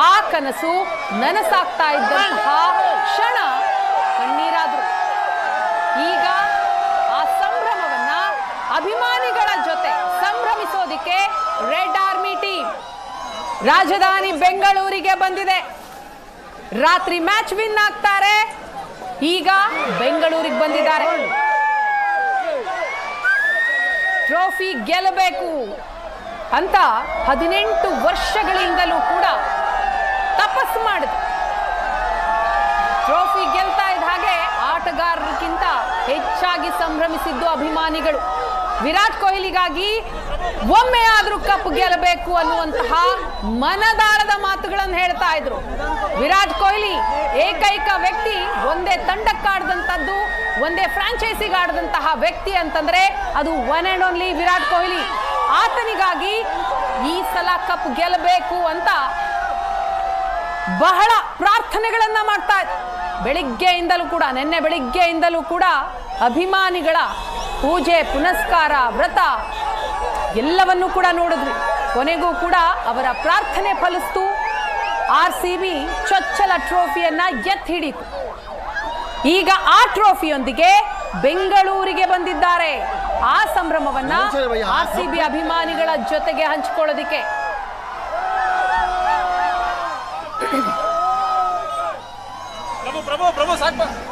ಆ ಕನಸು ನನಸಾಗ್ತಾ ಇದ್ದಂತಹ ಕ್ಷಣ ಕಣ್ಣೀರಾದ್ರು. ಈಗ ಆ ಸಂಭ್ರಮವನ್ನ ಅಭಿಮಾನಿಗಳ ಜೊತೆ ಸಂಭ್ರಮಿಸೋದಿಕ್ಕೆ ರೆಡ್ ಆರ್ಮಿ ಟೀಮ್ ರಾಜಧಾನಿ ಬೆಂಗಳೂರಿಗೆ ಬಂದಿದೆ. ರಾತ್ರಿ ಮ್ಯಾಚ್ ವಿನ್ ಆಗ್ತಾರೆ. ಈಗ ಬೆಂಗಳೂರಿಗೆ ಬಂದಿದ್ದಾರೆ. ಟ್ರೋಫಿ ಗೆಲ್ಲಬೇಕು ಅಂತ ಹದಿನೆಂಟು ವರ್ಷಗಳಿಂದಲೂ ಕೂಡ ತಪಸ್ಸು ಮಾಡಿದ್ರು. ಟ್ರೋಫಿ ಗೆಲ್ತಾ ಇದ್ದ ಹಾಗೆ ಆಟಗಾರರಿಗಿಂತ ಹೆಚ್ಚಾಗಿ ಸಂಭ್ರಮಿಸಿದ್ದು ಅಭಿಮಾನಿಗಳು. ವಿರಾಟ್ ಕೊಹ್ಲಿಗಾಗಿ ಒಮ್ಮೆ ಆದ್ರೂ ಕಪ್ ಗೆಲ್ಲಬೇಕು ಅನ್ನುವಂತಹ ಮನದಾಳದ ಮಾತುಗಳನ್ನು ಹೇಳ್ತಾ ಇದ್ರು. ವಿರಾಟ್ ಕೊಹ್ಲಿ ಏಕೈಕ ವ್ಯಕ್ತಿ, ಒಂದೇ ತಂಡಕ್ಕಾಡದಂಥದ್ದು, ಒಂದೇ ಫ್ರಾಂಚೈಸಿಗೆ ಆಡದಂತಹ ವ್ಯಕ್ತಿ ಅಂತಂದ್ರೆ ಅದು one and only Virat Kohli. ಆತನಿಗಾಗಿ ಈ ಸಲ ಕಪ್ ಗೆಲ್ಲಬೇಕು ಅಂತ ಬಹಳ ಪ್ರಾರ್ಥನೆಗಳನ್ನ ಮಾಡ್ತಾ ಬೆಳಿಗ್ಗೆಯಿಂದಲೂ ಕೂಡ ನಿನ್ನೆ ಬೆಳಿಗ್ಗೆಯಿಂದಲೂ ಕೂಡ ಅಭಿಮಾನಿಗಳ ಪೂಜೆ ಪುನಸ್ಕಾರ ವ್ರತ ಎಲ್ಲವನ್ನೂ ಕೂಡ ನೋಡಿದ್ರಿ ಕೊನೆಗೂ ಕೂಡ ಅವರ ಪ್ರಾರ್ಥನೆ ಫಲಿಸ್ತು. ಆರ್ ಸಿ ಬಿ ಚೊಚ್ಚಲ ಟ್ರೋಫಿಯನ್ನ ಎತ್ತಿ ಹಿಡಿತು. ಈಗ ಆ ಟ್ರೋಫಿಯೊಂದಿಗೆ ಬೆಂಗಳೂರಿಗೆ ಬಂದಿದ್ದಾರೆ. ಆ ಸಂಭ್ರಮವನ್ನ ಆರ್ ಸಿ ಬಿ ಅಭಿಮಾನಿಗಳ ಜೊತೆಗೆ ಹಂಚಿಕೊಳ್ಳೋದಿಕ್ಕೆ. प्रभु प्रभु प्रभु साथ